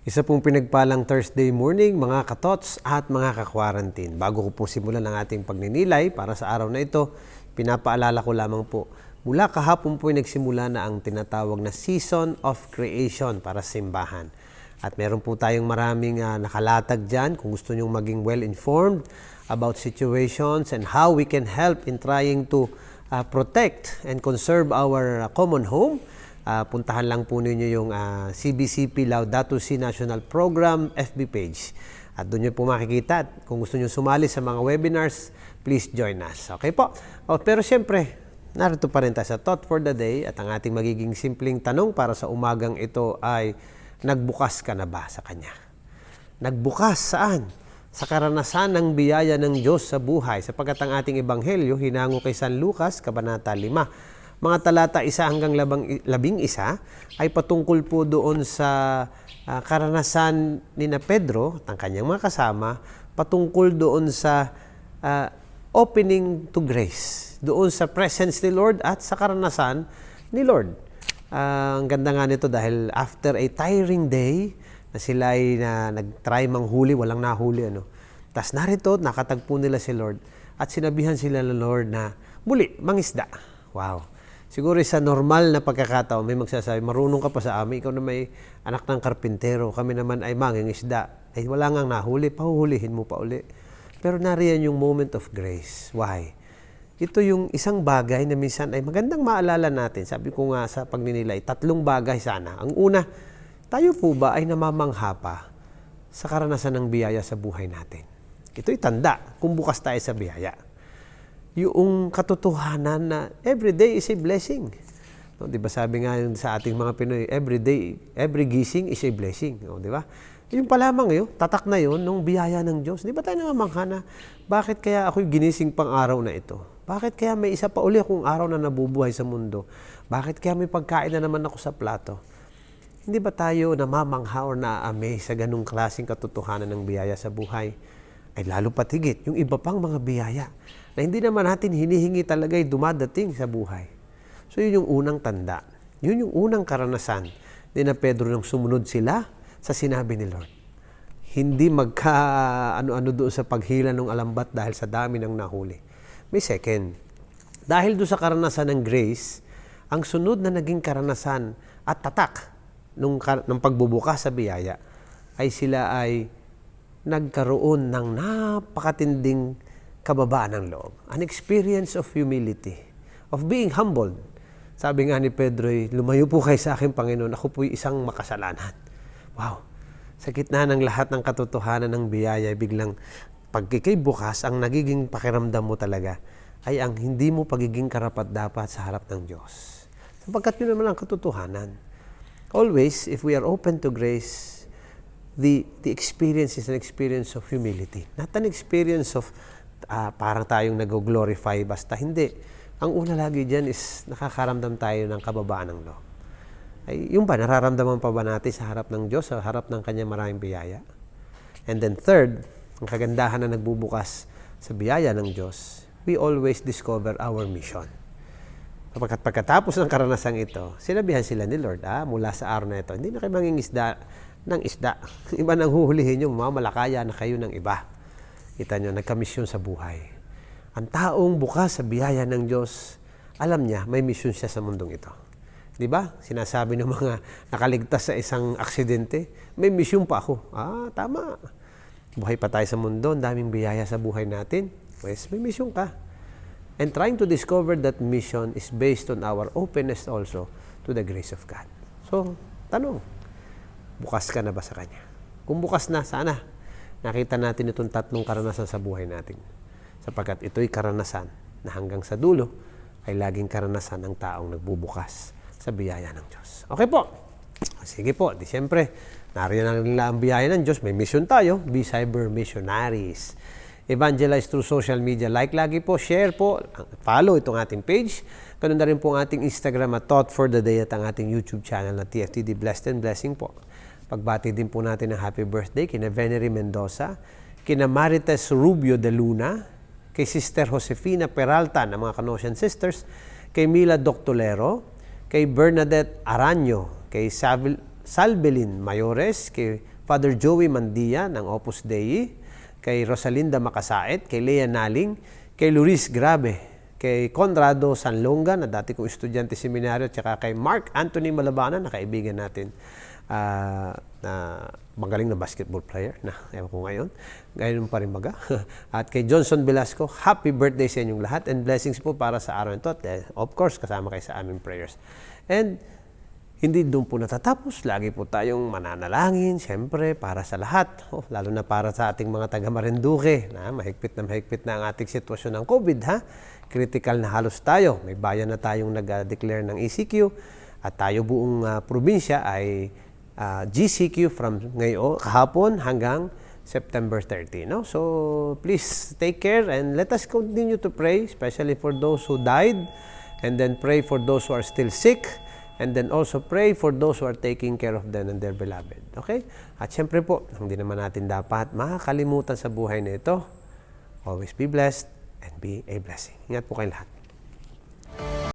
Isa pong pinagpalang Thursday morning, mga katots at mga ka-quarantine. Bago ko po simulan ang ating pagninilay para sa araw na ito, pinapaalala ko lamang po, mula kahapon po ay nagsimula na ang tinatawag na Season of Creation para simbahan. At meron po tayong maraming ah, nakalatag dyan kung gusto nyong maging well-informed about situations and how we can help in trying to ah, protect and conserve our ah, common home. Ah, puntahan lang po ninyo yung ah, CBCP Laudato Si National Program FB page. At doon nyo po makikita. At kung gusto nyo sumali sa mga webinars, please join us. Okay po? Oh, pero siyempre, narito pa rin tayo sa Thought for the Day at ang ating magiging simpleng tanong para sa umagang ito ay, nagbukas ka na ba sa Kanya? Nagbukas saan? Sa karanasan ng biyaya ng Diyos sa buhay sapagkat ang ating ebanghelyo hinango kay San Lucas, Kabanata 5. Mga talata isa hanggang labang, labing isa ay patungkol po doon sa ah, karanasan ni na Pedro at ang kanyang mga kasama patungkol doon sa ah, opening to grace, doon sa presence ni Lord at sa karanasan ni Lord. Ah, ang ganda nga nito dahil after a tiring day, na sila ay na, nag-try manghuli, walang nahuli. Ano. Tapos narito, nakatagpo nila si Lord at sinabihan sila ng Lord na, muli, mangisda. Wow. Siguro sa normal na pagkakataon, may magsasabi, marunong ka pa sa amin, ikaw na may anak ng karpintero, kami naman ay mangingisda. Ay wala nga nahuli, pahuhulihin mo pa uli. Pero nariyan yung moment of grace. Why? Ito yung isang bagay na minsan ay magandang maalala natin. Sabi ko nga sa pagninilay, tatlong bagay sana. Ang una, tayo po ba ay namamangha pa sa karanasan ng biyaya sa buhay natin? Ito'y tanda kung bukas tayo sa biyaya. Yung katotohanan na every day is a blessing. No, 'di ba sabi nga yun sa ating mga Pinoy, every day, every gising is a blessing, no, 'di ba? Yung pa lamang yun, tatak na yun nung biyaya ng Diyos. Di ba tayo namamangha na, bakit kaya ako'y ginising pang araw na ito? Bakit kaya may isa pa uli akong araw na nabubuhay sa mundo? Bakit kaya may pagkain na naman ako sa plato? Hindi ba tayo namamangha or na-amaze sa ganung klaseng katotohanan ng biyaya sa buhay? Ay lalo patigit, yung iba pang mga biyaya na hindi naman natin hinihingi talaga ay dumadating sa buhay. So yun yung unang tanda. Yun yung unang karanasan ni na Pedro nung sumunod sila sa sinabi ni Lord. Hindi magka ano-ano doon sa paghila ng alambat dahil sa dami ng nahuli. May second. Dahil doon sa karanasan ng grace, ang sunod na naging karanasan at tatak nung, ng pagbubukas sa biyaya ay sila ay nagkaroon ng napakatinding kababaan ng loob. An experience of humility, of being humbled. Sabi nga ni Pedro, lumayo po kayo sa akin, Panginoon, ako po'y isang makasalanan. Wow! Sa gitna ng lahat ng katotohanan ng biyaya, biglang pagkikay bukas, ang nagiging pakiramdam mo talaga ay ang hindi mo pagiging karapat-dapat sa harap ng Diyos. Sapagkat yun naman ang katotohanan. Always, if we are open to grace, the, the experience is an experience of humility. Not an experience of ah, parang tayong nag-glorify basta. Hindi. Ang una lagi dyan is nakakaramdam tayo ng kababaan ng loob. Ay, yung ba, nararamdaman pa ba natin sa harap ng Diyos, sa harap ng Kanyang maraming biyaya? And then third, ang kagandahan na nagbubukas sa biyaya ng Diyos, we always discover our mission. Kapag pagkatapos ng karanasang ito, sinabihan sila ni Lord, ah, mula sa araw na ito, hindi na kayo manging isda ng isda. Iba nang huhulihin yung mga malakaya na kayo ng iba. Kita nyo, nagkamisyon sa buhay. Ang taong bukas sa biyaya ng Diyos, alam niya, may mission siya sa mundong ito. Di ba? Sinasabi ng mga nakaligtas sa isang aksidente, may mission pa ako. Ah, tama. Buhay pa tayo sa mundo, ang daming biyaya sa buhay natin. Pues, may mission ka. And trying to discover that mission is based on our openness also to the grace of God. So, tanong, bukas ka na ba sa Kanya? Kung bukas na, sana nakita natin itong tatlong karanasan sa buhay natin. Sapagkat ito'y karanasan na hanggang sa dulo ay laging karanasan ng taong nagbubukas sa biyaya ng Diyos. Okay po. Sige po, di siyempre, nariyan na nila ang biyaya ng Diyos. May mission tayo, be cyber missionaries. Evangelize through social media. Like lagi po, share po, follow itong ating page. Ganun na rin po ang ating Instagram at Thought for the Day at ang ating YouTube channel na TFTD Blessed and Blessing po. Pagbati din po natin ng happy birthday kina Venery Mendoza, kina Marites Rubio de Luna, kay Sister Josefina Peralta ng mga Canosian Sisters, kay Mila Doctolero, kay Bernadette Aranyo, kay Savil, Salbelin Mayores, kay Father Joey Mandia ng Opus Dei, kay Rosalinda Makasait, kay Lea Naling, kay Luis Grabe, kay Conrado Sanlonga na dati kong estudyante seminaryo, at saka kay Mark Anthony Malabana na kaibigan natin ah, na magaling na basketball player na ewan ko ngayon. Ngayon pa rin baga. At kay Johnson Velasco, happy birthday sa inyong lahat and blessings po para sa araw nito. At eh, of course, kasama kayo sa aming prayers. And hindi doon po natatapos. Lagi po tayong mananalangin, siyempre, para sa lahat. Oh, lalo na para sa ating mga taga Marinduque, na mahigpit na mahigpit na ang ating sitwasyon ng COVID, ha? Critical na halos tayo. May bayan na tayong nag-declare ng ECQ at tayo buong ah, probinsya ay ah, GCQ from ngayon, kahapon hanggang September 30. No? So, please take care and let us continue to pray, especially for those who died, and then pray for those who are still sick, and then also pray for those who are taking care of them and their beloved. Okay? At syempre po, hindi naman natin dapat makakalimutan sa buhay na ito. Always be blessed and be a blessing. Ingat po kayo lahat.